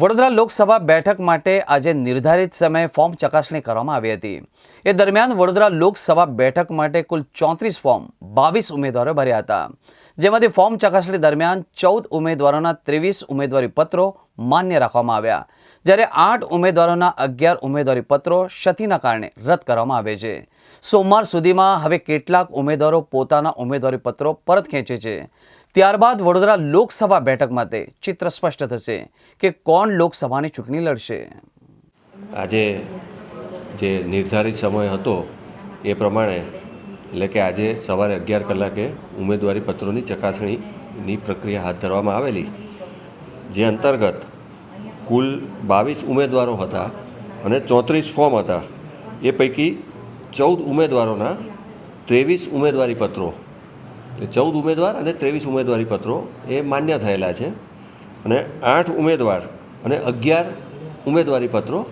વડોદરા લોકસભા બેઠક માટે આજે નિર્ધારિત સમયે ફોર્મ ચકાસણી કરવામાં આવી હતી. એ દરમિયાન વડોદરા લોકસભા બેઠક માટે કુલ ચોત્રીસ ફોર્મ બાવીસ ઉમેદવારો ભર્યા હતા. જેમાંથી ફોર્મ ચકાસણી દરમિયાન ચૌદ ઉમેદવારોના ત્રેવીસ ઉમેદવારી પત્રો માન્ય રાખવામાં આવ્યા. જ્યારે આઠ ઉમેદવારોના અગિયાર ઉમેદવારી પત્રો ક્ષતિના કારણે રદ કરવામાં આવે છે. સોમવાર સુધીમાં હવે કેટલાક ઉમેદવારો પોતાના ઉમેદવારી પત્રો પરત ખેંચે છે. ત્યારબાદ વડોદરા લોકસભા બેઠક માટે ચિત્ર સ્પષ્ટ થશે કે કોણ લોકસભાની ચૂંટણી લડશે. આજે જે નિર્ધારિત સમય હતો એ પ્રમાણે એટલે કે આજે સવારે અગિયાર કલાકે ઉમેદવારી પત્રોની ચકાસણીની પ્રક્રિયા હાથ ધરવામાં આવેલી, જે અંતર્ગત કુલ બાવીસ ઉમેદવારો હતા અને ચોત્રીસ ફોર્મ હતા. એ પૈકી ચૌદ ઉમેદવારોના ત્રેવીસ ઉમેદવારી પત્રો, એટલે ચૌદ ઉમેદવાર અને ત્રેવીસ ઉમેદવારી પત્રો એ માન્ય થયેલા છે અને આઠ ઉમેદવાર અને અગિયાર ઉમેદવારી પત્રો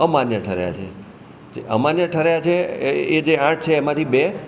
અમાન્ય ઠર્યા છે. જે અમાન્ય ઠર્યા છે એ- જે આઠ છે, એમાંથી બે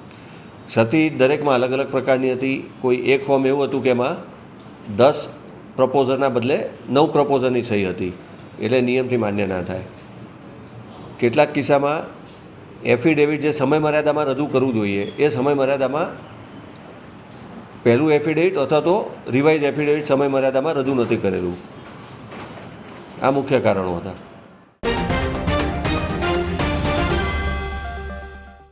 ક્ષતિ દરેકમાં અલગ અલગ પ્રકારની હતી. કોઈ એક ફોર્મ એવું હતું કે એમાં દસ પ્રપોઝરના બદલે નવ પ્રપોઝરની સહી હતી. એટલે નિયમથી માન્ય ના થાય. કેટલાક કિસ્સામાં એફિડેવિટ જે સમય મર્યાદામાં રજૂ કરવું જોઈએ, એ સમય મર્યાદામાં પહેલું એફિડેવિટ અથવા તો રિવાઇઝ એફિડેવિટ સમય મર્યાદામાં રજૂ નથી કરેલું. આ મુખ્ય કારણો હતા.